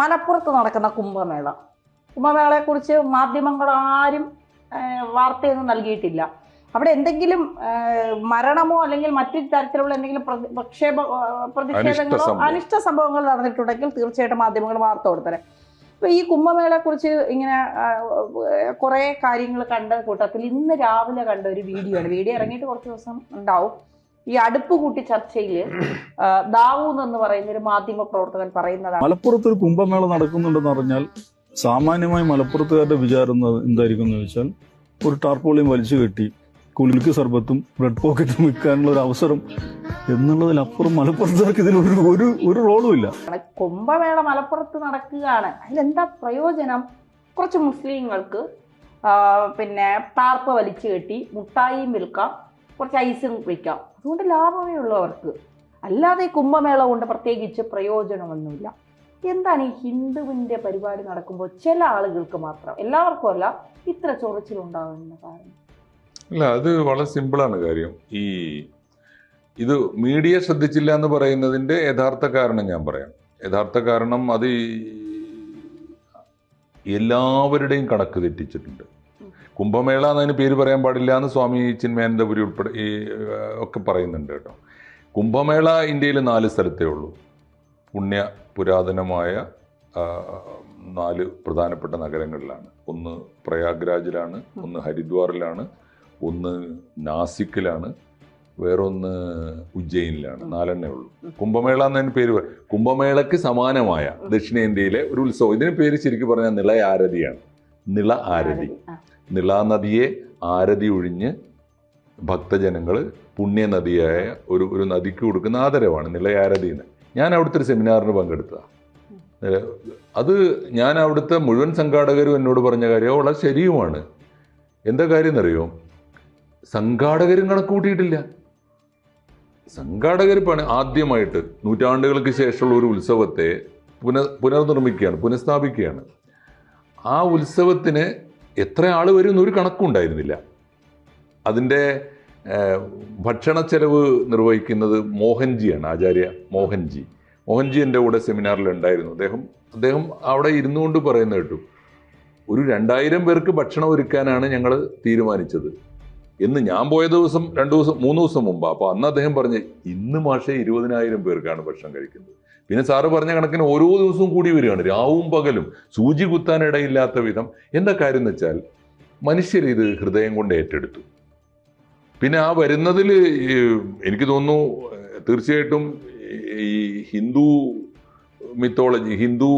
മലപ്പുറത്ത് നടക്കുന്ന കുംഭമേള. കുംഭമേളയെക്കുറിച്ച് മാധ്യമങ്ങൾ ആരും വാർത്തയൊന്നും നൽകിയിട്ടില്ല. അവിടെ എന്തെങ്കിലും മരണമോ അല്ലെങ്കിൽ മറ്റു തരത്തിലുള്ള എന്തെങ്കിലും പ്രക്ഷേപ പ്രതിഷേധങ്ങളോ അനിഷ്ട സംഭവങ്ങൾ നടന്നിട്ടുണ്ടെങ്കിൽ തീർച്ചയായിട്ടും മാധ്യമങ്ങൾ വാർത്ത കൊടുത്തരെ. അപ്പൊ ഈ കുംഭമേളയെക്കുറിച്ച് ഇങ്ങനെ കുറെ കാര്യങ്ങൾ കണ്ട കൂട്ടത്തിൽ ഇന്ന് രാവിലെ കണ്ട ഒരു വീഡിയോ ആണ് വീഡിയോ ഇറങ്ങിയിട്ട് കുറച്ച് ദിവസം ഉണ്ടാവും. ഈ അടുപ്പ് കൂട്ടി ചർച്ചയിൽ ദാവൂന്ന് എന്ന് പറയുന്ന ഒരു മാധ്യമ പ്രവർത്തകൻ പറയുന്നതാണ്. മലപ്പുറത്ത് ഒരു കുംഭമേള നടക്കുന്നുണ്ടെന്ന് പറഞ്ഞാൽ സാമാന്യമായി മലപ്പുറത്തുകാരുടെ വിചാരം എന്തായിരിക്കും എന്ന് വെച്ചാൽ ഒരു ടാർപോളിയും വലിച്ചു കെട്ടി കുലുക്ക് സർബത്തും ബ്രെഡ് പോക്കറ്റും വിൽക്കാനുള്ള ഒരു അവസരം എന്നുള്ളതിലപ്പുറം മലപ്പുറത്തുകാർക്ക് ഇതിൽ ഒരു ഒരു ഒരു റോളും ഇല്ല. കുംഭമേള മലപ്പുറത്ത് നടക്കുകയാണ്. അതിലെന്താ പ്രയോജനം? കുറച്ച് മുസ്ലിങ്ങൾക്ക് പിന്നെ ടാർപ്പ് വലിച്ചു കെട്ടി മുട്ടായിയും വിൽക്കാം കുറച്ച് ഐസും വിൽക്കാം. അതുകൊണ്ട് ലാഭമേ ഉള്ളൂ അവർക്ക്. അല്ലാതെ കുംഭമേള കൊണ്ട് പ്രത്യേകിച്ച് പ്രയോജനമൊന്നുമില്ല. എന്താണ് ഈ ഹിന്ദുവിന്റെ പരിപാടി നടക്കുമ്പോൾ ചില ആളുകൾക്ക് മാത്രം എല്ലാവർക്കും അല്ല ഇത്ര ചൊറിച്ചിലുണ്ടാകുന്ന കാരണം? അല്ല അത് വളരെ സിമ്പിളാണ് കാര്യം. ഈ ഇത് മീഡിയ ശ്രദ്ധിച്ചില്ല എന്ന് പറയുന്നതിന്റെ യഥാർത്ഥ കാരണം ഞാൻ പറയാം. യഥാർത്ഥ കാരണം അത് എല്ലാവരുടെയും കണക്ക് തെറ്റിച്ചിട്ടുണ്ട്. കുംഭമേള എന്നതിന് പേര് പറയാൻ പാടില്ല എന്ന് സ്വാമി ചിന്മയാനന്ദപുരി ഉൾപ്പെടെ ഈ ഒക്കെ പറയുന്നുണ്ട് കേട്ടോ. കുംഭമേള ഇന്ത്യയിൽ നാല് സ്ഥലത്തേ ഉള്ളൂ. പുണ്യ പുരാതനമായ നാല് പ്രധാനപ്പെട്ട നഗരങ്ങളിലാണ്. ഒന്ന് പ്രയാഗ്രാജിലാണ് ഒന്ന് ഹരിദ്വാറിലാണ് ഒന്ന് നാസിക്കിലാണ് വേറൊന്ന് ഉജ്ജയിനിലാണ്. നാലെണ്ണേ ഉള്ളൂ. കുംഭമേള എന്നതിന് പേര് കുംഭമേളയ്ക്ക് സമാനമായ ദക്ഷിണേന്ത്യയിലെ ഒരു ഉത്സവം. ഇതിന് പേര് ശരിക്കും പറഞ്ഞാൽ നിള ആരതിയാണ്. നിള ആരതി. ആ. നിള നദിയെ ആരതി ഒഴിഞ്ഞ് ഭക്തജനങ്ങൾ പുണ്യനദിയായ ഒരു ഒരു നദിക്ക് കൊടുക്കുന്ന ആദരവാണ് നിലയാരതി എന്ന് ഞാൻ അവിടുത്തെ ഒരു സെമിനാറിന് പങ്കെടുത്തതാണ് അത് ഞാൻ അവിടുത്തെ മുഴുവൻ സംഘാടകരും എന്നോട് പറഞ്ഞ കാര്യം വളരെ ശരിയുമാണ്. എന്താ കാര്യം എന്നറിയോ? സംഘാടകരും കണക്ക് കൂട്ടിയിട്ടില്ല സംഘാടകർ പണി ആദ്യമായിട്ട് നൂറ്റാണ്ടുകൾക്ക് ശേഷമുള്ള ഒരു ഉത്സവത്തെ പുന പുനർനിർമ്മിക്കുകയാണ് പുനഃസ്ഥാപിക്കുകയാണ്. ആ ഉത്സവത്തിന് എത്ര ആൾ വരും എന്നൊരു കണക്കുണ്ടായിരുന്നില്ല അതിന്റെ ഭക്ഷണ ചെലവ് നിർവഹിക്കുന്നത് മോഹൻജിയാണ് ആചാര്യ മോഹൻജി. മോഹൻജി എന്റെ കൂടെ സെമിനാറിൽ ഉണ്ടായിരുന്നു. അദ്ദേഹം അദ്ദേഹം അവിടെ ഇരുന്നു കൊണ്ട് പറയുന്ന കേട്ടു ഒരു രണ്ടായിരം പേർക്ക് ഭക്ഷണം ഒരുക്കാനാണ് ഞങ്ങൾ തീരുമാനിച്ചത്. എന്ന് ഞാൻ പോയ ദിവസം രണ്ട് ദിവസം മൂന്ന് ദിവസം മുമ്പ് അപ്പോൾ അന്ന് അദ്ദേഹം പറഞ്ഞ് ഇന്ന് മാഷേ ഇരുപതിനായിരം പേർക്കാണ് ഭക്ഷണം കഴിക്കുന്നത്. പിന്നെ സാറ് പറഞ്ഞ കണക്കിന് ഓരോ ദിവസവും കൂടി വരികയാണ്. രാവും പകലും സൂചി കുത്താനിടയില്ലാത്ത വിധം എന്താ കാര്യം എന്ന് വെച്ചാൽ മനുഷ്യർ ഇത് ഹൃദയം കൊണ്ട് ഏറ്റെടുത്തു. പിന്നെ ആ വരുന്നതിൽ എനിക്ക് തോന്നുന്നു തീർച്ചയായിട്ടും ഈ ഹിന്ദു മിത്തോളജി ഹിന്ദു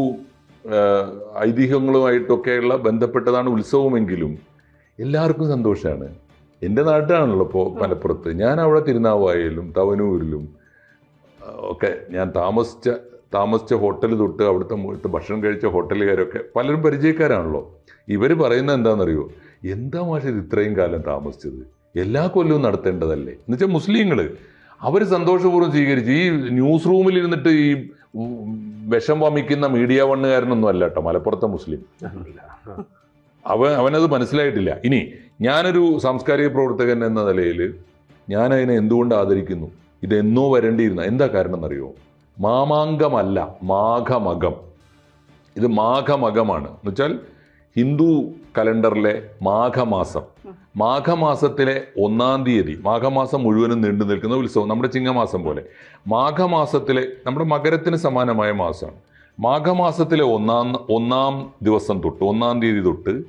ഐതിഹ്യങ്ങളുമായിട്ടൊക്കെയുള്ള ബന്ധപ്പെട്ടതാണ് ഉത്സവമെങ്കിലും എല്ലാവർക്കും സന്തോഷമാണ് എന്റെ നാട്ടിലാണല്ലോ ഇപ്പോൾ മലപ്പുറത്ത്. ഞാൻ അവിടെ തിരുനാവായാലും തവനൂരിലും ഒക്കെ ഞാൻ താമസിച്ച താമസിച്ച ഹോട്ടൽ തൊട്ട് അവിടുത്തെ മുഴുത്ത് ഭക്ഷണം കഴിച്ച ഹോട്ടലുകാരൊക്കെ പലരും പരിചയക്കാരാണല്ലോ. ഇവർ പറയുന്നത് എന്താണെന്നറിയോ? എന്താ മാഷ ഇത് ഇത്രയും കാലം താമസിച്ചത്? എല്ലാ കൊല്ലവും നടത്തേണ്ടതല്ലേ? എന്നുവെച്ചാൽ മുസ്ലിങ്ങൾ അവർ സന്തോഷപൂർവം സ്വീകരിച്ച് ഈ ന്യൂസ് റൂമിൽ ഇരുന്നിട്ട് ഈ വിഷം വമിക്കുന്ന മീഡിയ വണ്ണുകാരനൊന്നും അല്ല കേട്ടോ മലപ്പുറത്തെ മുസ്ലിം. അവൻ അവനത് മനസ്സിലായിട്ടില്ല. ഇനി ഞാനൊരു സാംസ്കാരിക പ്രവർത്തകൻ എന്ന നിലയിൽ ഞാനതിനെ എന്തുകൊണ്ട് ആദരിക്കുന്നു? ഇതെന്നോ വരേണ്ടിയിരുന്ന എന്താ കാരണം എന്നറിയോ മാമാങ്കമല്ല മാഘമകം. ഇത് മാഘമകമാണ്. എന്നുവെച്ചാൽ ഹിന്ദു കലണ്ടറിലെ മാഘമാസം. മാഘമാസത്തിലെ ഒന്നാം തീയതി മാഘമാസം മുഴുവനും നീണ്ടു നിൽക്കുന്ന ഉത്സവം നമ്മുടെ ചിങ്ങമാസം പോലെ. മാഘമാസത്തിലെ നമ്മുടെ മകരത്തിന് സമാനമായ മാസമാണ്. മാഘമാസത്തിലെ ഒന്നാം ഒന്നാം ദിവസം തൊട്ട് ഒന്നാം തീയതി തൊട്ട്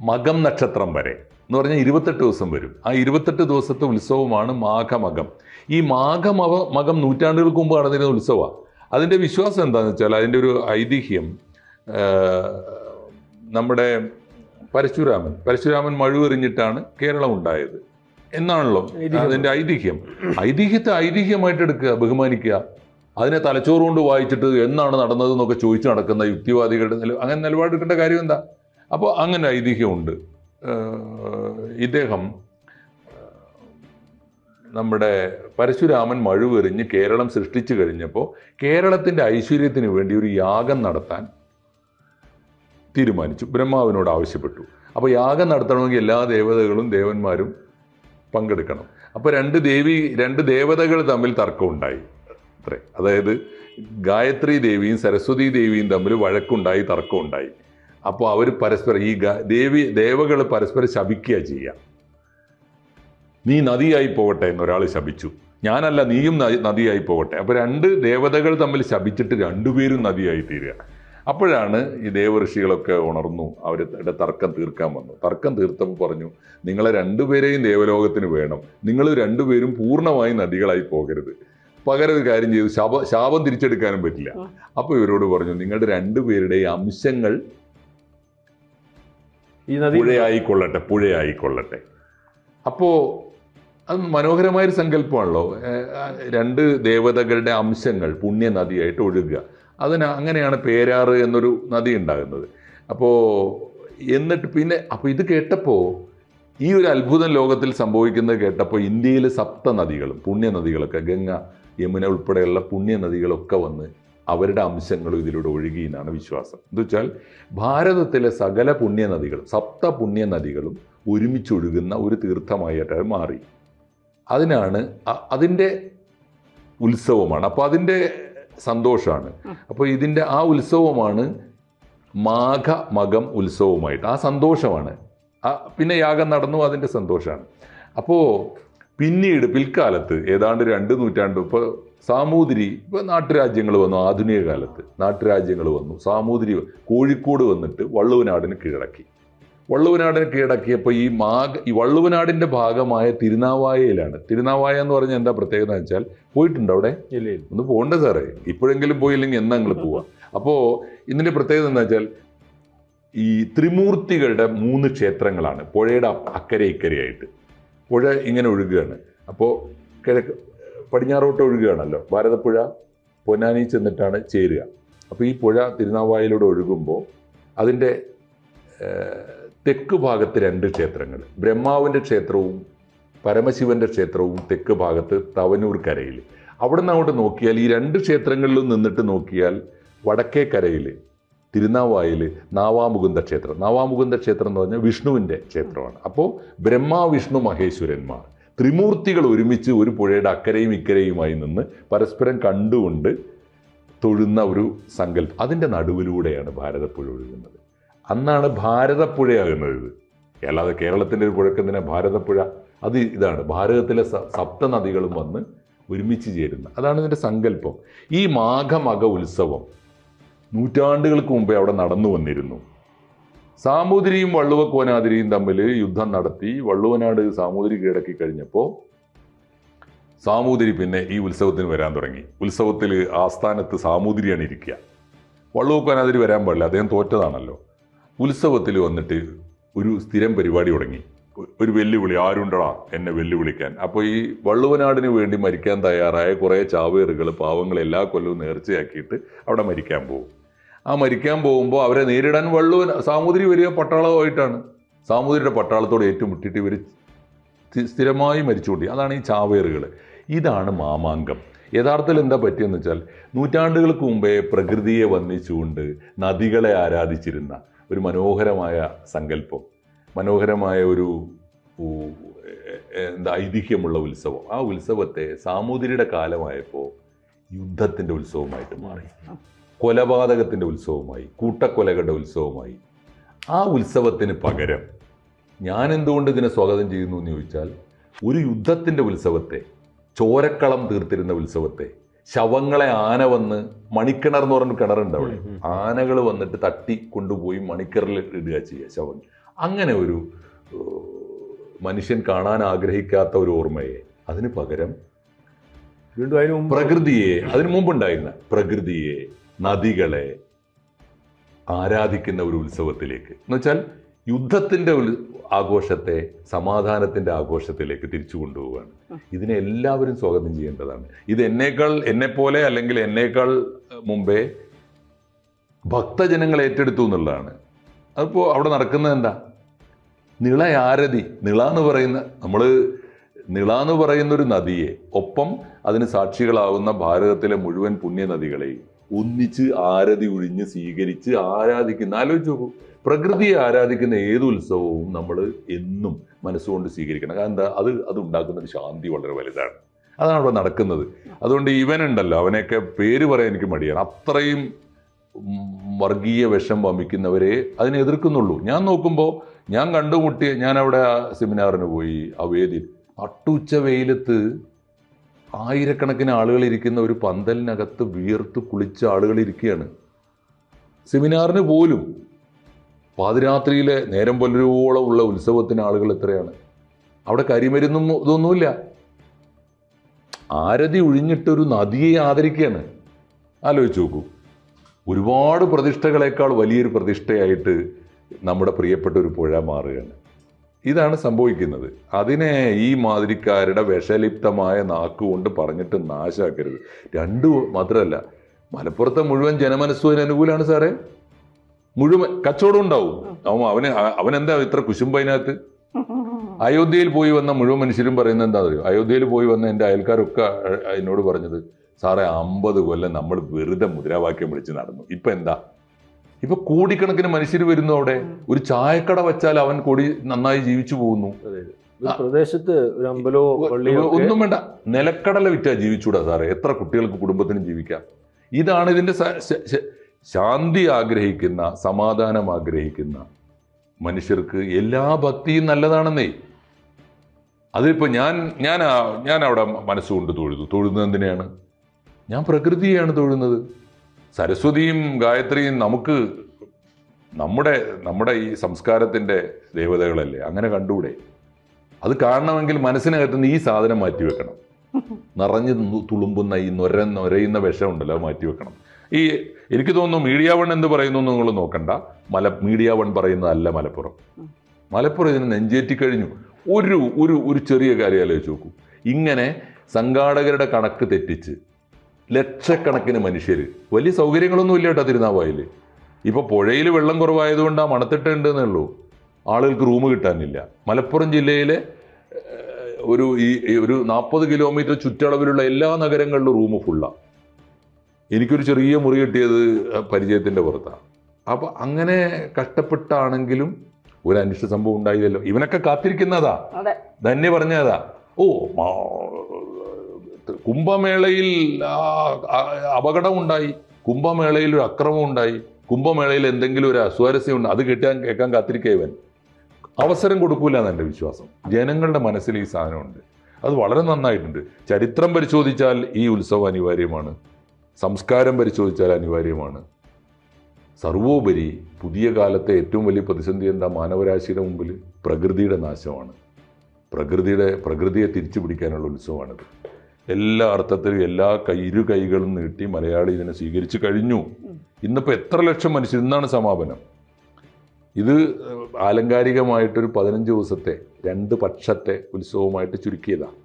മകം നക്ഷത്രം വരെ. എന്ന് പറഞ്ഞാൽ ഇരുപത്തെട്ട് ദിവസം വരും. ആ ഇരുപത്തെട്ട് ദിവസത്തെ ഉത്സവമാണ് മാഘമകം. ഈ മാഘമവ മകം നൂറ്റാണ്ടുകൾക്ക് മുമ്പ് നടന്നിരുന്ന ഉത്സവമാണ് അതിന്റെ വിശ്വാസം എന്താണെന്ന് വെച്ചാൽ അതിന്റെ ഒരു ഐതിഹ്യം നമ്മുടെ പരശുരാമൻ. പരശുരാമൻ മഴുവെറിഞ്ഞിട്ടാണ് കേരളം ഉണ്ടായത് എന്നാണല്ലോ അതിന്റെ ഐതിഹ്യം. ഐതിഹ്യത്തെ ഐതിഹ്യമായിട്ട് എടുക്കുക ബഹുമാനിക്കുക അതിനെ തലച്ചോറ് കൊണ്ട് വായിച്ചിട്ട് എന്നാണ് നടന്നത് എന്നൊക്കെ ചോദിച്ചു നടക്കുന്ന യുക്തിവാദികളുടെ നില അങ്ങനെ നിലപാടെടുക്കേണ്ട കാര്യം എന്താ? അപ്പോൾ അങ്ങനെ ഐതിഹ്യമുണ്ട്. ഇദ്ദേഹം നമ്മുടെ പരശുരാമൻ മഴുവെറിഞ്ഞ് കേരളം സൃഷ്ടിച്ചു കഴിഞ്ഞപ്പോൾ കേരളത്തിന്റെ ഐശ്വര്യത്തിന് വേണ്ടി ഒരു യാഗം നടത്താൻ തീരുമാനിച്ചു. ബ്രഹ്മാവിനോട് ആവശ്യപ്പെട്ടു. അപ്പോൾ യാഗം നടത്തണമെങ്കിൽ എല്ലാ ദേവതകളും ദേവന്മാരും പങ്കെടുക്കണം. അപ്പോൾ രണ്ട് ദേവി രണ്ട് ദേവതകൾ തമ്മിൽ തർക്കമുണ്ടായി അത്രേ. അതായത് ഗായത്രി ദേവിയും സരസ്വതി ദേവിയും തമ്മിൽ വഴക്കുണ്ടായി തർക്കമുണ്ടായി അപ്പോൾ അവർ പരസ്പരം ഈ ദേവി ദേവകൾ പരസ്പരം ശപിക്കുക ചെയ്യുക നീ നദിയായി പോകട്ടെ ഒരാൾ ശപിച്ചു. ഞാനല്ല നീയും നദിയായി പോകട്ടെ. അപ്പോൾ രണ്ട് ദേവതകൾ തമ്മിൽ ശപിച്ചിട്ട് രണ്ടുപേരും നദിയായി തീരുക അപ്പോഴാണ് ഈ ദേവഋഷികളൊക്കെ ഉണർന്നു അവരുടെ തർക്കം തീർക്കാൻ വന്നു. തർക്കം തീർത്തപ്പോൾ പറഞ്ഞു നിങ്ങളെ രണ്ടുപേരെയും ദേവലോകത്തിന് വേണം. നിങ്ങൾ രണ്ടുപേരും പൂർണമായി നദികളായി പോകരുത്. പകരം ഒരു കാര്യം ചെയ്തു ശാപ ശാപം തിരിച്ചെടുക്കാനും പറ്റില്ല. അപ്പോൾ ഇവരോട് പറഞ്ഞു നിങ്ങളുടെ രണ്ടുപേരുടെയും അംശങ്ങൾ ഈ നദി പുഴയായിക്കൊള്ളട്ടെ പുഴയായിക്കൊള്ളട്ടെ. അപ്പോൾ അത് മനോഹരമായൊരു സങ്കല്പമാണല്ലോ. രണ്ട് ദേവതകളുടെ അംശങ്ങൾ പുണ്യനദിയായിട്ട് ഒഴുകുക. അതിന് അങ്ങനെയാണ് പേരാറ് എന്നൊരു നദി ഉണ്ടാകുന്നത്. അപ്പോൾ എന്നിട്ട് പിന്നെ അപ്പോൾ ഇത് കേട്ടപ്പോൾ ഈ ഒരു അത്ഭുതം ലോകത്തിൽ സംഭവിക്കുന്നത് കേട്ടപ്പോൾ ഇന്ത്യയിലെ സപ്ത നദികളും പുണ്യ നദികളൊക്കെ ഗംഗ യമുന ഉൾപ്പെടെയുള്ള പുണ്യനദികളൊക്കെ വന്ന് അവരുടെ അംശങ്ങളും ഇതിലൂടെ ഒഴുകി എന്നാണ് വിശ്വാസം. എന്തുവെച്ചാൽ ഭാരതത്തിലെ സകല പുണ്യ നദികളും സപ്ത പുണ്യനദികളും ഒരുമിച്ചൊഴുകുന്ന ഒരു തീർത്ഥമായിട്ട് മാറി. അതിനാണ് അതിന്റെ ഉത്സവമാണ്. അപ്പോൾ അതിന്റെ സന്തോഷമാണ് അപ്പോൾ ഇതിന്റെ ആ ഉത്സവമാണ് മാഘ മകം ഉത്സവമായിട്ട് ആ സന്തോഷമാണ്. പിന്നെ യാഗം നടന്നു അതിന്റെ സന്തോഷമാണ് അപ്പോൾ പിന്നീട് പിൽക്കാലത്ത് ഏതാണ്ട് രണ്ട് നൂറ്റാണ്ട് ഇപ്പോൾ സാമൂതിരി ഇപ്പോൾ നാട്ടുരാജ്യങ്ങൾ വന്നു ആധുനിക കാലത്ത് നാട്ടുരാജ്യങ്ങൾ വന്നു. സാമൂതിരി കോഴിക്കോട് വന്നിട്ട് വള്ളുവനാടിന് കീഴടക്കി. വള്ളുവനാടിന് കീഴടക്കിയപ്പോൾ ഈ മാഗ് ഈ വള്ളുവനാടിന്റെ ഭാഗമായ തിരുനാവായയിലാണ്. തിരുനാവായ എന്ന് പറഞ്ഞാൽ എന്താ പ്രത്യേകത എന്ന് വെച്ചാൽ പോയിട്ടുണ്ടോ അവിടെ? ഒന്ന് പോകണ്ട സാറേ. ഇപ്പോഴെങ്കിലും പോയില്ലെങ്കിൽ എന്നാ നിങ്ങൾ പോവാ. അപ്പോൾ ഇതിന്റെ പ്രത്യേകത എന്താ വെച്ചാൽ ഈ ത്രിമൂർത്തികളുടെ മൂന്ന് ക്ഷേത്രങ്ങളാണ്. പുഴയുടെ അക്കരെ ഇക്കരയായിട്ട്. പുഴ ഇങ്ങനെ ഒഴുകുകയാണ് അപ്പോൾ കിഴക്ക് പടിഞ്ഞാറോട്ട് ഒഴുകുകയാണല്ലോ ഭാരതപ്പുഴ പൊന്നാനി ചെന്നിട്ടാണ് ചേരുക. അപ്പോൾ ഈ പുഴ തിരുനാവായയിലൂടെ ഒഴുകുമ്പോൾ അതിന്റെ തെക്ക് ഭാഗത്ത് രണ്ട് ക്ഷേത്രങ്ങൾ. ബ്രഹ്മാവിന്റെ ക്ഷേത്രവും പരമശിവന്റെ ക്ഷേത്രവും തെക്ക് ഭാഗത്ത് തവനൂർ കരയിൽ. അവിടെ നിന്ന് നോക്കിയാൽ ഈ രണ്ട് ക്ഷേത്രങ്ങളിലും നിന്നിട്ട് നോക്കിയാൽ വടക്കേ കരയിൽ തിരുനാവായിൽ നാവാമുകുന്ദ ക്ഷേത്രം. നാവാമുകുന്ദ ക്ഷേത്രം എന്ന് പറഞ്ഞാൽ വിഷ്ണുവിന്റെ ക്ഷേത്രമാണ്. അപ്പോൾ ബ്രഹ്മാ വിഷ്ണു മഹേശ്വരന്മാർ ത്രിമൂർത്തികൾ ഒരുമിച്ച് ഒരു പുഴയുടെ അക്കരയും ഇക്കരയുമായി നിന്ന് പരസ്പരം കണ്ടുകൊണ്ട് തൊഴുന്ന ഒരു സങ്കല്പം. അതിന്റെ നടുവിലൂടെയാണ് ഭാരതപ്പുഴ ഒഴുകുന്നത്. അന്നാണ് ഭാരതപ്പുഴയാകുന്നത് അല്ലാതെ കേരളത്തിന്റെ ഒരു പുഴക്കെന്തിനാ ഭാരതപ്പുഴ? അത് ഇതാണ്. ഭാരതത്തിലെ സപ്തനദികളും സപ്ത നദികളും വന്ന് ഒരുമിച്ച് ചേരുന്ന. അതാണ് ഇതിന്റെ സങ്കല്പം. ഈ മാഘമക ഉത്സവം നൂറ്റാണ്ടുകൾക്ക് മുമ്പേ അവിടെ നടന്നു വന്നിരുന്നു. സാമൂതിരിയും വള്ളുവ കോനാതിരിയും തമ്മിൽ യുദ്ധം നടത്തി വള്ളുവനാട് സാമൂതിരി കീഴടക്കി കഴിഞ്ഞപ്പോൾ സാമൂതിരി പിന്നെ ഈ ഉത്സവത്തിന് വരാൻ തുടങ്ങി. ഉത്സവത്തിൽ ആസ്ഥാനത്ത് സാമൂതിരിയാണ് ഇരിക്കുക. വള്ളുവ കോനാതിരി വരാൻ പാടില്ല. അദ്ദേഹം തോറ്റതാണല്ലോ. ഉത്സവത്തിൽ വന്നിട്ട് ഒരു സ്ഥിരം പരിപാടി തുടങ്ങി. ഒരു വെല്ലുവിളി ആരുണ്ടടാ എന്നെ വെല്ലുവിളിക്കാൻ. അപ്പോൾ ഈ വള്ളുവനാടിന് വേണ്ടി മരിക്കാൻ തയ്യാറായ കുറേ ചാവേറുകൾ പാവങ്ങൾ എല്ലാ കൊല്ലവും നേർച്ചയാക്കിയിട്ട് അവിടെ മരിക്കാൻ പോകും. ആ മരിക്കാൻ പോകുമ്പോൾ അവരെ നേരിടാൻ വള്ളുവൻ സാമൂതിരി വരിക പട്ടാളമായിട്ടാണ്. സാമൂതിരിയുടെ പട്ടാളത്തോട് ഏറ്റുമുട്ടിയിട്ട് ഇവർ സ്ഥിരമായി മരിച്ചുകൊണ്ട് അതാണ് ഈ ചാവേറുകൾ. ഇതാണ് മാമാങ്കം. യഥാർത്ഥത്തിൽ എന്താ പറ്റിയെന്ന് വെച്ചാൽ നൂറ്റാണ്ടുകൾക്ക് മുമ്പേ പ്രകൃതിയെ വന്ദിച്ചുകൊണ്ട് നദികളെ ആരാധിച്ചിരുന്ന ഒരു മനോഹരമായ സങ്കല്പം മനോഹരമായ ഒരു എന്താ ഐതിഹ്യമുള്ള ഉത്സവം. ആ ഉത്സവത്തെ സാമൂതിരിയുടെ കാലമായപ്പോൾ യുദ്ധത്തിന്റെ ഉത്സവമായിട്ട് മാറി. കൊലപാതകത്തിന്റെ ഉത്സവമായി കൂട്ടക്കൊലകളുടെ ഉത്സവമായി. ആ ഉത്സവത്തിന് പകരം ഞാൻ എന്തുകൊണ്ട് ഇതിനെ സ്വാഗതം ചെയ്യുന്നു എന്ന് ചോദിച്ചാൽ ഒരു യുദ്ധത്തിന്റെ ഉത്സവത്തെ ചോരക്കളം തീർത്തിരുന്ന ഉത്സവത്തെ ശവങ്ങളെ ആന വന്ന് മണിക്കിണർ എന്ന് പറഞ്ഞ കിണറുണ്ട് അവിടെ. ആനകൾ വന്നിട്ട് തട്ടി കൊണ്ടുപോയി മണിക്കിണറിൽ ഇടുക ചെയ്യുക ശവം. അങ്ങനെ ഒരു മനുഷ്യൻ കാണാൻ ആഗ്രഹിക്കാത്ത ഒരു ഓർമ്മയെ. അതിന് പകരം വീണ്ടും അതിന് പ്രകൃതിയെ അതിനു മുമ്പുണ്ടായിരുന്ന പ്രകൃതിയെ നദികളെ ആരാധിക്കുന്ന ഒരു ഉത്സവത്തിലേക്ക്. എന്ന് വെച്ചാൽ യുദ്ധത്തിന്റെ ഒരു ആഘോഷത്തെ സമാധാനത്തിന്റെ ആഘോഷത്തിലേക്ക് തിരിച്ചു കൊണ്ടുപോവുകയാണ്. ഇതിനെ എല്ലാവരും സ്വാഗതം ചെയ്യേണ്ടതാണ്. ഇത് എന്നേക്കാൾ എന്നെപ്പോലെ അല്ലെങ്കിൽ എന്നേക്കാൾ മുമ്പേ ഭക്തജനങ്ങൾ ഏറ്റെടുത്തു എന്നുള്ളതാണ്. അതിപ്പോൾ അവിടെ നടക്കുന്നത് എന്താ? നിളയാരതി നിള എന്ന് പറയുന്ന നമ്മൾ നിള എന്ന് പറയുന്ന ഒരു നദിയെ ഒപ്പം അതിന് സാക്ഷികളാവുന്ന ഭാരതത്തിലെ മുഴുവൻ പുണ്യ നദികളെയും ഒന്നിച്ച് ആരതി ഒഴിഞ്ഞ് സ്വീകരിച്ച് ആരാധിക്കുന്ന ആലോചിച്ച് നോക്കൂ. പ്രകൃതിയെ ആരാധിക്കുന്ന ഏത് ഉത്സവവും നമ്മൾ എന്നും മനസ്സുകൊണ്ട് സ്വീകരിക്കണം. കാരണം എന്താ? അത് അത് ഉണ്ടാക്കുന്ന ഒരു ശാന്തി വളരെ വലുതാണ്. അതാണ് അവിടെ നടക്കുന്നത്. അതുകൊണ്ട് ഇവനുണ്ടല്ലോ അവനെയൊക്കെ പേര് പറയാൻ എനിക്ക് മടിയാണ്. അത്രയും വർഗീയ വിഷം വമിക്കുന്നവരെ അതിനെ എതിർക്കുന്നുള്ളൂ. ഞാൻ നോക്കുമ്പോൾ ഞാൻ കണ്ടുമുട്ടിയ ഞാൻ അവിടെ ആ സെമിനാറിന് പോയി ആ വേദി അട്ടുച്ച വെയിലത്ത് ആയിരക്കണക്കിന് ആളുകൾ ഇരിക്കുന്ന ഒരു പന്തലിനകത്ത് വിയർത്ത് കുളിച്ച ആളുകൾ ഇരിക്കുകയാണ്. സെമിനാറിന് പോലും പാതിരാത്രിയിലെ നേരം പുലരുവോളം ഉള്ള ഉത്സവത്തിന് ആളുകൾ എത്രയാണ്? അവിടെ കരിമരുന്നും ഇതൊന്നുമില്ല. ആരതി ഒഴിഞ്ഞിട്ടൊരു നദിയെ ആദരിക്കുകയാണ്. ആലോചിച്ച് നോക്കൂ. ഒരുപാട് പ്രതിഷ്ഠകളെക്കാൾ വലിയൊരു പ്രതിഷ്ഠയായിട്ട് നമ്മുടെ പ്രിയപ്പെട്ട ഒരു പുഴ മാറുകയാണ്. ഇതാണ് സംഭവിക്കുന്നത്. അതിനെ ഈ മാതിരിക്കാരുടെ വിഷലിപ്തമായ നാക്കുകൊണ്ട് പറഞ്ഞിട്ട് നാശാക്കരുത്. രണ്ടു മാത്രമല്ല മലപ്പുറത്തെ മുഴുവൻ ജനമനസ്സുവിന് അനുകൂലമാണ് സാറേ. മുഴുവൻ കച്ചവടം ഉണ്ടാവും. അവൻ അവന് അവനെന്താ ഇത്ര കുശുമ്പ് അതിനകത്ത്? അയോധ്യയിൽ പോയി വന്ന മുഴുവൻ മനുഷ്യരും പറയുന്നത് എന്താ അറിയോ അയോധ്യയിൽ പോയി വന്ന എന്റെ അയൽക്കാരൊക്കെ എന്നോട് പറഞ്ഞത് സാറേ അമ്പത് കൊല്ലം നമ്മൾ വെറുതെ മുദ്രാവാക്യം വിളിച്ച് നടന്നു. ഇപ്പൊ എന്താ? ഇപ്പൊ കോടിക്കണക്കിന് മനുഷ്യർ വരുന്നു അവിടെ. ഒരു ചായക്കട വെച്ചാൽ അവൻ കൊടി നന്നായി ജീവിച്ചു പോകുന്നു. പ്രദേശത്ത് ഒരു പള്ളിയോ ഒന്നും വേണ്ട. നിലക്കടല വിറ്റാ ജീവിച്ചൂടാ സാറേ. എത്ര കുട്ടികൾക്ക് കുടുംബത്തിനും ജീവിക്കാം? ഇതാണ് ഇതിന്റെ ശാന്തി ആഗ്രഹിക്കുന്ന സമാധാനം ആഗ്രഹിക്കുന്ന മനുഷ്യർക്ക് എല്ലാ ഭക്തിയും നല്ലതാണെന്നേ. അതിപ്പോൾ ഞാൻ ഞാൻ ഞാൻ അവിടെ മനസ്സുകൊണ്ട് തൊഴുതു. തൊഴുന്നത് എന്തിനാണ് ഞാൻ പ്രകൃതിയെയാണ് തൊഴുന്നത്. സരസ്വതിയും ഗായത്രിയും നമുക്ക് നമ്മുടെ നമ്മുടെ ഈ സംസ്കാരത്തിന്റെ ദേവതകളല്ലേ? അങ്ങനെ കണ്ടുകൂടെ? അത് കാണണമെങ്കിൽ മനസ്സിനകത്തുനിന്ന് ഈ സാധനം മാറ്റി വെക്കണം നിറഞ്ഞു തുളുമ്പുന്ന ഈ നൊര നൊരയുന്ന വിഷമുണ്ടല്ലോ അത് മാറ്റി വെക്കണം ഈ എനിക്ക് തോന്നുന്നു മീഡിയ വൺ എന്ന് പറയുന്നു നിങ്ങൾ നോക്കണ്ട. മല മീഡിയ വൺ പറയുന്നതല്ല മലപ്പുറം. മലപ്പുറം ഇതിന് നെഞ്ചേറ്റി കഴിഞ്ഞു. ഒരു ഒരു ഒരു ചെറിയ കാര്യം ആലോചിച്ച് നോക്കൂ. ഇങ്ങനെ സംഘാടകരുടെ കണക്ക് തെറ്റിച്ച് ലക്ഷക്കണക്കിന് മനുഷ്യർ വലിയ സൗകര്യങ്ങളൊന്നും ഇല്ല കേട്ടോ തിരുനാവായിൽ ഇപ്പോൾ പുഴയിൽ വെള്ളം കുറവായതുകൊണ്ട് ആ മണത്തിട്ടുണ്ട് എന്നുള്ളൂ ആളുകൾക്ക് റൂം കിട്ടാനില്ല. മലപ്പുറം ജില്ലയിലെ ഒരു ഈ ഒരു നാൽപ്പത് കിലോമീറ്റർ ചുറ്റളവിലുള്ള എല്ലാ നഗരങ്ങളിലും റൂം ഫുള്ളാണ് എനിക്കൊരു ചെറിയ മുറി കിട്ടിയത് പരിചയത്തിന്റെ പുറത്താണ്. അപ്പോൾ അങ്ങനെ കഷ്ടപ്പെട്ടാണെങ്കിലും ഒരു അനിഷ്ട സംഭവം ഉണ്ടായില്ലല്ലോ. ഇവനൊക്കെ കാത്തിരിക്കുന്നതാ. ധന്യ പറഞ്ഞതാ. ഓ കുംഭമേളയിൽ അപകടം ഉണ്ടായി കുംഭമേളയിൽ ഒരു അക്രമം ഉണ്ടായി കുംഭമേളയിൽ എന്തെങ്കിലും ഒരു അസ്വാരസ്യം ഉണ്ട് അത് കിട്ടാൻ കേൾക്കാൻ കാത്തിരിക്കുക ഇവൻ. അവസരം കൊടുക്കൂല എന്ന് എന്റെ വിശ്വാസം. ജനങ്ങളുടെ മനസ്സിൽ ഈ സാധനമുണ്ട്. അത് വളരെ നന്നായിട്ടുണ്ട്. ചരിത്രം പരിശോധിച്ചാൽ ഈ ഉത്സവം അനിവാര്യമാണ്. സംസ്കാരം പരിശോധിച്ചാൽ അനിവാര്യമാണ്. സർവോപരി പുതിയ കാലത്തെ ഏറ്റവും വലിയ പ്രതിസന്ധി എന്താ? മാനവരാശിയുടെ മുമ്പിൽ പ്രകൃതിയുടെ നാശമാണ്. പ്രകൃതിയുടെ പ്രകൃതിയെ തിരിച്ചു പിടിക്കാനുള്ള ഉത്സവമാണിത്. എല്ലാ അർത്ഥത്തിലും എല്ലാ കൈരു കൈകളും നീട്ടി മലയാളി ഇതിനെ സ്വീകരിച്ചു കഴിഞ്ഞു. ഇന്നിപ്പോൾ എത്ര ലക്ഷം മനുഷ്യർ? ഇന്നാണ് സമാപനം. ഇത് ആലങ്കാരികമായിട്ടൊരു പതിനഞ്ച് ദിവസത്തെ രണ്ട് പക്ഷത്തെ ഉത്സവമായിട്ട് ചുരുക്കിയതാണ്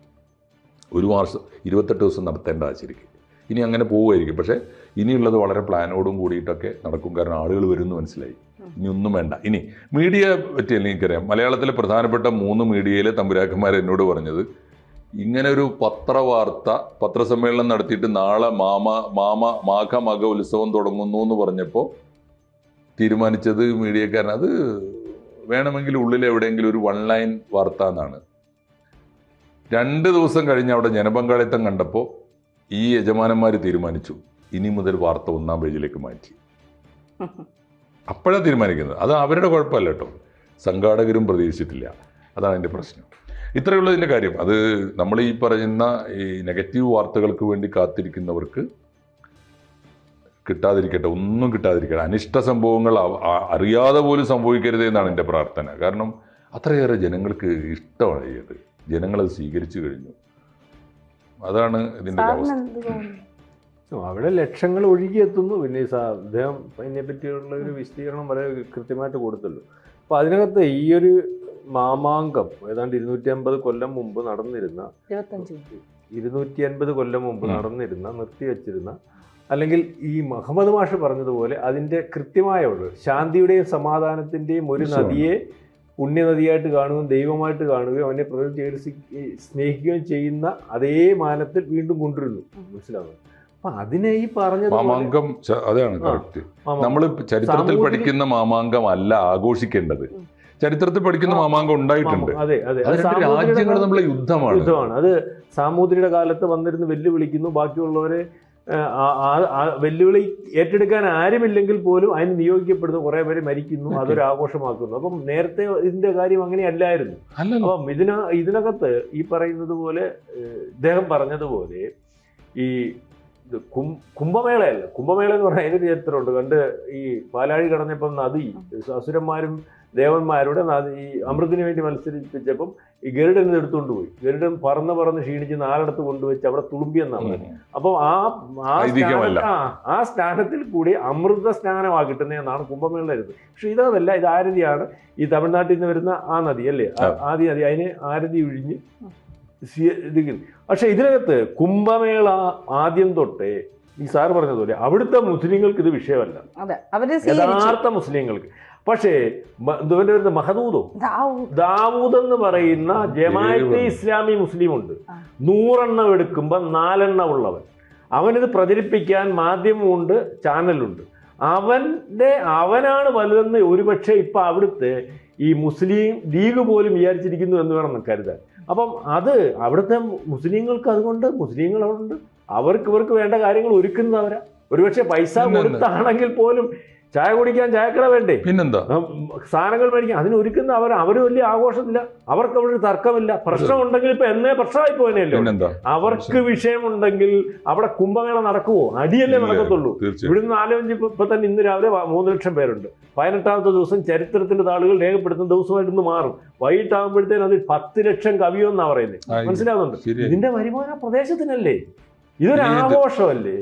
ഒരു മാസം ഇരുപത്തെട്ട് ദിവസം നടത്തേണ്ട ശരിക്കും. ഇനി അങ്ങനെ പോവുമായിരിക്കും. പക്ഷേ ഇനിയുള്ളത് വളരെ പ്ലാനോടും കൂടിയിട്ടൊക്കെ നടക്കും. കാരണം ആളുകൾ വരുമെന്ന് മനസ്സിലായി. ഇനി ഒന്നും വേണ്ട. ഇനി മീഡിയ പറ്റിയല്ല എനിക്കറിയാം. മലയാളത്തിലെ പ്രധാനപ്പെട്ട മൂന്ന് മീഡിയയിലെ തമ്പുരാക്കന്മാർ എന്നോട് പറഞ്ഞത് ഇങ്ങനെ ഒരു പത്രവാർത്ത പത്രസമ്മേളനം നടത്തിയിട്ട് നാളെ മാമ മാമ മാഘ മക ഉത്സവം തുടങ്ങുന്നു എന്ന് പറഞ്ഞപ്പോൾ തീരുമാനിച്ചത് മീഡിയക്കാരൻ അത് വേണമെങ്കിൽ ഉള്ളിൽ എവിടെയെങ്കിലും ഒരു വൺ ലൈൻ വാർത്ത എന്നാണ്. രണ്ട് ദിവസം കഴിഞ്ഞ് അവിടെ ജനപങ്കാളിത്തം കണ്ടപ്പോൾ ഈ യജമാനന്മാർ തീരുമാനിച്ചു. ഇനി മുതൽ വാർത്ത ഒന്നാം പേജിലേക്ക് മാറ്റി. അപ്പോഴാണ് തീരുമാനിക്കുന്നത്. അത് അവരുടെ കുഴപ്പമല്ല കേട്ടോ. സംഘാടകരും പ്രതീക്ഷിച്ചിട്ടില്ല. അതാണ് എന്റെ പ്രശ്നം. ഇത്രയുള്ളതിന്റെ കാര്യം. അത് നമ്മൾ ഈ പറയുന്ന ഈ നെഗറ്റീവ് വാർത്തകൾക്ക് വേണ്ടി കാത്തിരിക്കുന്നവർക്ക് കിട്ടാതിരിക്കട്ടെ ഒന്നും കിട്ടാതിരിക്കട്ടെ. അനിഷ്ട സംഭവങ്ങൾ അറിയാതെ പോലും സംഭവിക്കരുത് എന്നാണ് എന്റെ പ്രാർത്ഥന. കാരണം അത്രയേറെ ജനങ്ങൾക്ക് ഇഷ്ടമാണ് അത് ജനങ്ങളത് സ്വീകരിച്ചു കഴിഞ്ഞു. അതാണ് ഇതിന്റെ അവിടെ ലക്ഷങ്ങൾ ഒഴുകിയെത്തുന്നു. പിന്നെ ഈ അദ്ദേഹം അതിനെ പറ്റിയുള്ള ഒരു വിശദീകരണം വളരെ കൃത്യമായിട്ട് കൊടുത്തല്ലോ അപ്പൊ അതിനകത്ത് ഈ ഒരു മാമാങ്കം ഏതാണ്ട് ഇരുന്നൂറ്റി അമ്പത് കൊല്ലം മുമ്പ് നടന്നിരുന്ന ഇരുന്നൂറ്റി അൻപത് കൊല്ലം മുമ്പ്. നടന്നിരുന്ന നിർത്തിവെച്ചിരുന്ന അല്ലെങ്കിൽ ഈ മുഹമ്മദ് മാഷ് പറഞ്ഞതുപോലെ അതിന്റെ കൃത്യമായ ഒരു ശാന്തിയുടെയും സമാധാനത്തിന്റെയും ഒരു നദിയെ പുണ്യനദിയായിട്ട് കാണുകയും ദൈവമായിട്ട് കാണുകയും അവനെ പ്രകൃതി ചികിത്സി സ്നേഹിക്കുകയും ചെയ്യുന്ന അതേ മാനത്തിൽ വീണ്ടും കൊണ്ടുവരുന്നു. മനസ്സിലാവുന്നു? അപ്പൊ അതിനെ ഈ പറഞ്ഞത് മാമാങ്കം അതാണ് കറക്റ്റ് നമ്മൾ ചരിത്രത്തിൽ പഠിക്കുന്ന മാമാങ്കം അല്ല ആഘോഷിക്കേണ്ടത് ചരിത്രത്തിൽ പഠിക്കുന്ന മാമാങ്കം ഉണ്ടായിട്ടുണ്ട്. അതെ അതെ. അത് രാജ്യങ്ങൾ നമ്മളെ തമ്മിലുള്ള യുദ്ധമാണ്. യുദ്ധമാണ്. അത് സാമൂതിരിയുടെ കാലത്ത് വന്നിരുന്ന് വെല്ലുവിളിക്കുന്നു. ബാക്കിയുള്ളവരെ വെല്ലുവിളി ഏറ്റെടുക്കാൻ ആരുമില്ലെങ്കിൽ പോലും അതിന് നിയോഗിക്കപ്പെടുന്നു കുറെ പേര് മരിക്കുന്നു അതൊരു ആഘോഷമാക്കുന്നു. അപ്പം നേരത്തെ ഇതിന്റെ കാര്യം അങ്ങനെയല്ലായിരുന്നു. അല്ലായിരുന്നു അപ്പം ഇതിന ഇതിനകത്ത് ഈ പറയുന്നത് പോലെ ഇദ്ദേഹം പറഞ്ഞതുപോലെ ഈ കും- കുംഭമേളയല്ല. കുംഭമേള എന്ന് പറഞ്ഞാൽ അതിന് ചരിത്രമുണ്ട്. കണ്ട് ഈ പാലാഴി കടന്നപ്പം നദി അസുരന്മാരും ദേവന്മാരുടെ നദി ഈ അമൃതിന് വേണ്ടി മത്സരിപ്പിച്ചപ്പം ഈ ഗരുഡൻ ഇത് എടുത്തുകൊണ്ട് പോയി. ഗരുഡൻ പറന്ന് പറന്ന് ക്ഷീണിച്ച് നാലിടത്ത് കൊണ്ടുവച്ച് അവിടെ തുളുമ്പിയെന്നാണ്. അപ്പോൾ ആ ആ സ്നാനത്തിൽ കൂടി അമൃത സ്നാനമാ കിട്ടുന്നതെന്നാണ് കുംഭമേള വരുന്നത് പക്ഷെ ഇതല്ല ഇത് ആരതിയാണ്. ഈ തമിഴ്നാട്ടിൽ നിന്ന് വരുന്ന ആ നദി അല്ലേ? ആ- ആദി നദി. അതിന് ആരതി ഒഴിഞ്ഞ് സി- ഇത് പക്ഷെ ഇതിനകത്ത് കുംഭമേള ആദ്യം തൊട്ടേ ഈ സാർ പറഞ്ഞതുപോലെ അവിടുത്തെ മുസ്ലിങ്ങൾക്ക് ഇത് വിഷയമല്ല. യഥാർത്ഥ മുസ്ലിങ്ങൾക്ക്. പക്ഷേ ഇതുവരെ വരുന്ന മഹദൂദോ ദാവൂദ്. എന്ന് പറയുന്ന ജമാഅത്തെ ഇസ്ലാമി മുസ്ലിം ഉണ്ട്. നൂറെണ്ണം എടുക്കുമ്പോൾ നാലെണ്ണം ഉള്ളവൻ. അവനിത് പ്രചരിപ്പിക്കാൻ മാധ്യമമുണ്ട് ചാനലുണ്ട്. അവന്റെ അവനാണ് വലുതെന്ന് ഒരുപക്ഷെ ഇപ്പം അവിടുത്തെ ഈ മുസ്ലിം ലീഗ് പോലും വിചാരിച്ചിരിക്കുന്നു എന്ന് വേണം കരുതാൻ. അപ്പം അത് അവിടുത്തെ മുസ്ലിങ്ങൾക്ക് അതുകൊണ്ട് മുസ്ലിങ്ങൾ അവിടെ ഉണ്ട് അവർക്ക് ഇവർക്ക് വേണ്ട കാര്യങ്ങൾ ഒരുക്കുന്നവരാ. ഒരുപക്ഷെ പൈസ കൊടുത്താണെങ്കിൽ പോലും ചായ കുടിക്കാൻ ചായക്കട വേണ്ടേ? പിന്നെന്താ? സാധനങ്ങൾ മേടിക്കാൻ. അതിന് ഒരുക്കുന്ന അവർ അവർ വലിയ ആഘോഷമില്ല അവർക്ക് അവിടെ തർക്കമില്ല. പ്രശ്നമുണ്ടെങ്കിൽ ഇപ്പൊ എന്നേ പ്രശ്നമായി പിന്നെന്താ? അവർക്ക് വിഷയമുണ്ടെങ്കിൽ അവിടെ കുംഭമേള നടക്കുവോ? അടിയല്ലേ. നടക്കത്തുള്ളൂ. ഇവിടുന്ന് ആലോചിച്ച് ഇപ്പൊ തന്നെ ഇന്ന് രാവിലെ മൂന്ന് ലക്ഷം പേരുണ്ട്. പതിനെട്ടാമത്തെ ദിവസം ചരിത്രത്തിന്റെ താളുകൾ രേഖപ്പെടുത്തുന്ന ദിവസമായിട്ട് ഇന്ന് മാറും. വൈകിട്ടാകുമ്പോഴത്തേന് അത് പത്ത് ലക്ഷം കവിയോ എന്നാ പറയുന്നത് മനസ്സിലാവുന്നുണ്ട്? ഇതിന്റെ വരുമാന പ്രദേശത്തിനല്ലേ? ഇതൊരു ഇത് ആഘോഷമല്ലേ?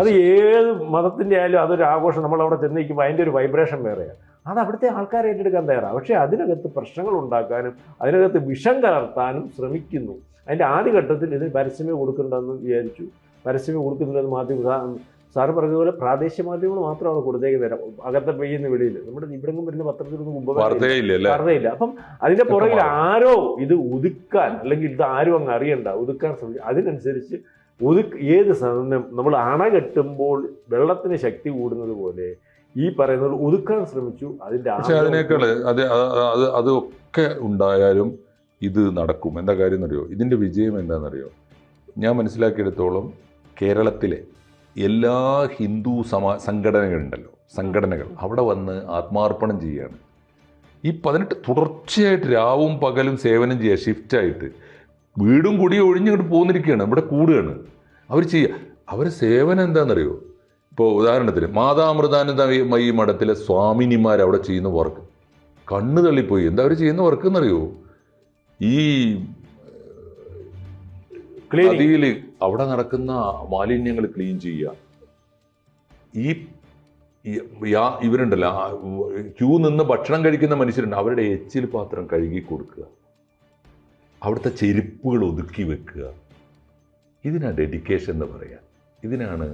അത് ഏത് മതത്തിന്റെ ആയാലും അതൊരു ആഘോഷം. നമ്മൾ അവിടെ ചെന്ന് നിൽക്കുമ്പോൾ അതിന്റെ ഒരു വൈബ്രേഷൻ വേറെയാണ്. അത് അവിടുത്തെ ആൾക്കാർ ഏറ്റെടുക്കാൻ തയ്യാറാണ്. പക്ഷേ അതിനകത്ത് പ്രശ്നങ്ങൾ ഉണ്ടാക്കാനും അതിനകത്ത് വിഷം കലർത്താനും ശ്രമിക്കുന്നു. അതിന്റെ ആദ്യഘട്ടത്തിൽ ഇതിന് പരസ്യമേ കൊടുക്കണ്ടെന്ന് വിചാരിച്ചു. പരസ്യമേ കൊടുക്കുന്നില്ലെന്ന് മാധ്യമ സാറ് പറഞ്ഞതുപോലെ പ്രാദേശിക മാധ്യമങ്ങൾ മാത്രമാണ് കൊടുത്തേക്ക് തരാം. അകത്തെ പെയ്യുന്ന വെളിയിൽ. നമ്മുടെ ഇവിടെങ്ങും വരുന്ന പത്രത്തിലൊന്നും മുമ്പ് വാർത്തയില്ല അപ്പം അതിന്റെ പുറകിൽ ആരോ ഇത് ഒതുക്കാൻ അല്ലെങ്കിൽ ഇത് ആരും അങ്ങ് അറിയണ്ട. ഒതുക്കാൻ ശ്രമിച്ചു അതിനനുസരിച്ച് ഒതുക്ക് ഏത് സാധനം നമ്മൾ അണ കെട്ടുമ്പോൾ വെള്ളത്തിന് ശക്തി കൂടുന്നത് പോലെ ഈ പറയുന്നത് ഒതുക്കാൻ ശ്രമിച്ചു. അതിന്റെ പക്ഷെ അതിനേക്കാൾ അത് അത് അത് അതൊക്കെ ഉണ്ടായാലും ഇത് നടക്കും. എന്താ കാര്യം എന്നറിയോ ഇതിന്റെ വിജയം എന്താണെന്നറിയോ ഞാൻ മനസ്സിലാക്കിയെടുത്തോളം കേരളത്തിലെ എല്ലാ ഹിന്ദു സമാ സംഘടനകളുണ്ടല്ലോ. സംഘടനകൾ അവിടെ വന്ന് ആത്മാർപ്പണം ചെയ്യുകയാണ്. ഈ പതിനെട്ട് തുടർച്ചയായിട്ട് രാവും പകലും സേവനം ചെയ്യുക ഷിഫ്റ്റായിട്ട് വീടും കൂടി ഒഴിഞ്ഞിങ്ങോട്ട് പോന്നിരിക്കുകയാണ് ഇവിടെ കൂടുകയാണ്. അവർ ചെയ്യുക അവർ സേവനം എന്താണെന്നറിയോ ഇപ്പോൾ ഉദാഹരണത്തിന് മാതാമൃതാനന്ദ മൈ മഠത്തിലെ സ്വാമിനിമാർ അവിടെ ചെയ്യുന്ന വർക്ക് കണ്ണ് തള്ളിപ്പോയി. എന്താ അവർ ചെയ്യുന്ന വർക്ക് എന്നറിയോ? ഈ. നദിയിൽ അവിടെ നടക്കുന്ന മാലിന്യങ്ങൾ ക്ലീൻ ചെയ്യുക. ഈ ഈ- യാ- ഇവരുണ്ടല്ലോ ക്യൂ നിന്ന് ഭക്ഷണം കഴിക്കുന്ന മനുഷ്യരുണ്ട്. അവരുടെ എച്ചിൽ പാത്രം കഴുകി കൊടുക്കുക. അവിടുത്തെ ചെരുപ്പുകൾ ഒതുക്കി വെക്കുക. ഇതിനാണ് ഡെഡിക്കേഷൻ എന്ന് പറയുക ഇതിനാണ്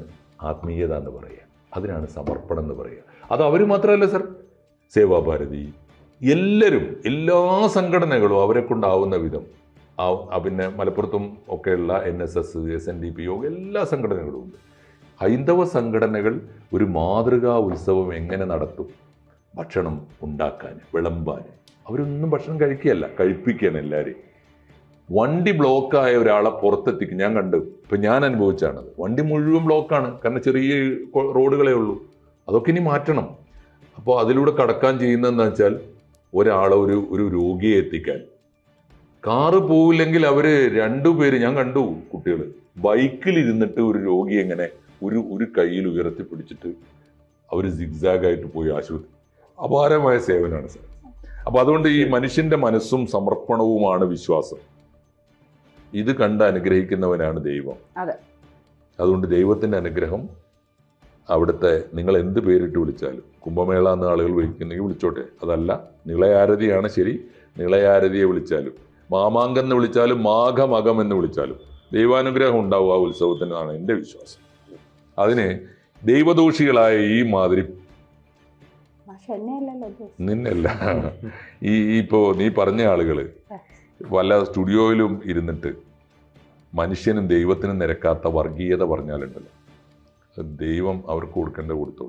ആത്മീയത എന്ന് പറയുക അതിനാണ് സമർപ്പണം എന്ന് പറയുക അത് അവർ മാത്രമല്ല സർ സേവാഭാരതി എല്ലാവരും എല്ലാ സംഘടനകളും അവരെ കൊണ്ടാവുന്ന വിധം. പിന്നെ മലപ്പുറത്തും ഒക്കെയുള്ള N S S S N D P Yoga എല്ലാ സംഘടനകളും ഉണ്ട്. ഹൈന്ദവ സംഘടനകൾ ഒരു മാതൃകാ ഉത്സവം എങ്ങനെ നടത്തും? ഭക്ഷണം ഉണ്ടാക്കാൻ വിളമ്പാൻ. അവരൊന്നും ഭക്ഷണം കഴിക്കുകയല്ല കഴിപ്പിക്കുകയാണ് എല്ലാവരെയും. വണ്ടി ബ്ലോക്കായ ഒരാളെ പുറത്തെത്തിക്കും. ഞാൻ കണ്ടു. ഇപ്പം ഞാൻ അനുഭവിച്ചാണത് വണ്ടി മുഴുവൻ ബ്ലോക്കാണ്. കാരണം ചെറിയ റോഡുകളേ ഉള്ളൂ. അതൊക്കെ ഇനി മാറ്റണം. അപ്പോൾ അതിലൂടെ കടക്കാൻ ചെയ്യുന്നതെന്ന് വെച്ചാൽ ഒരാളെ ഒരു ഒരു രോഗിയെ എത്തിക്കാൻ. കാറ് പോവില്ലെങ്കിൽ അവർ രണ്ടുപേര് ഞാൻ കണ്ടു കുട്ടികൾ ബൈക്കിൽ ഇരുന്നിട്ട് ഒരു രോഗി എങ്ങനെ ഒരു ഒരു കയ്യിൽ ഉയർത്തി പിടിച്ചിട്ട് അവർ സിഗ്സാഗായിട്ട് പോയി ആശുപത്രി. അപാരമായ സേവനമാണ് സാർ. അപ്പോൾ അതുകൊണ്ട് ഈ മനുഷ്യന്റെ മനസ്സും സമർപ്പണവുമാണ് വിശ്വാസം. ഇത് കണ്ട് അനുഗ്രഹിക്കുന്നവനാണ് ദൈവം. അതെ. അതുകൊണ്ട് ദൈവത്തിന്റെ അനുഗ്രഹം അവിടുത്തെ നിങ്ങൾ എന്ത് പേരിട്ട് വിളിച്ചാലും കുംഭമേള എന്ന ആളുകൾ വിളിക്കുന്നെങ്കിൽ വിളിച്ചോട്ടെ. അതല്ല നിളയാരതിയാണ് ശരി നിളയാരതിയെ വിളിച്ചാലും മാമാങ്കം എന്ന് വിളിച്ചാലും മാഘമകം എന്ന് വിളിച്ചാലും ദൈവാനുഗ്രഹം ഉണ്ടാവും ആ ഉത്സവത്തിനാണ് എന്റെ വിശ്വാസം. അതിന് ദൈവദോഷികളായ ഈ മാതിരി നിന്നല്ല. ഈ ഇപ്പോ നീ പറഞ്ഞ ആളുകൾ വല്ല സ്റ്റുഡിയോയിലും ഇരുന്നിട്ട് മനുഷ്യനും ദൈവത്തിനും നിരക്കാത്ത വർഗീയത പറഞ്ഞാലുണ്ടല്ലോ. ദൈവം അവർക്ക് കൊടുക്കേണ്ട കൊടുത്തോളൂ.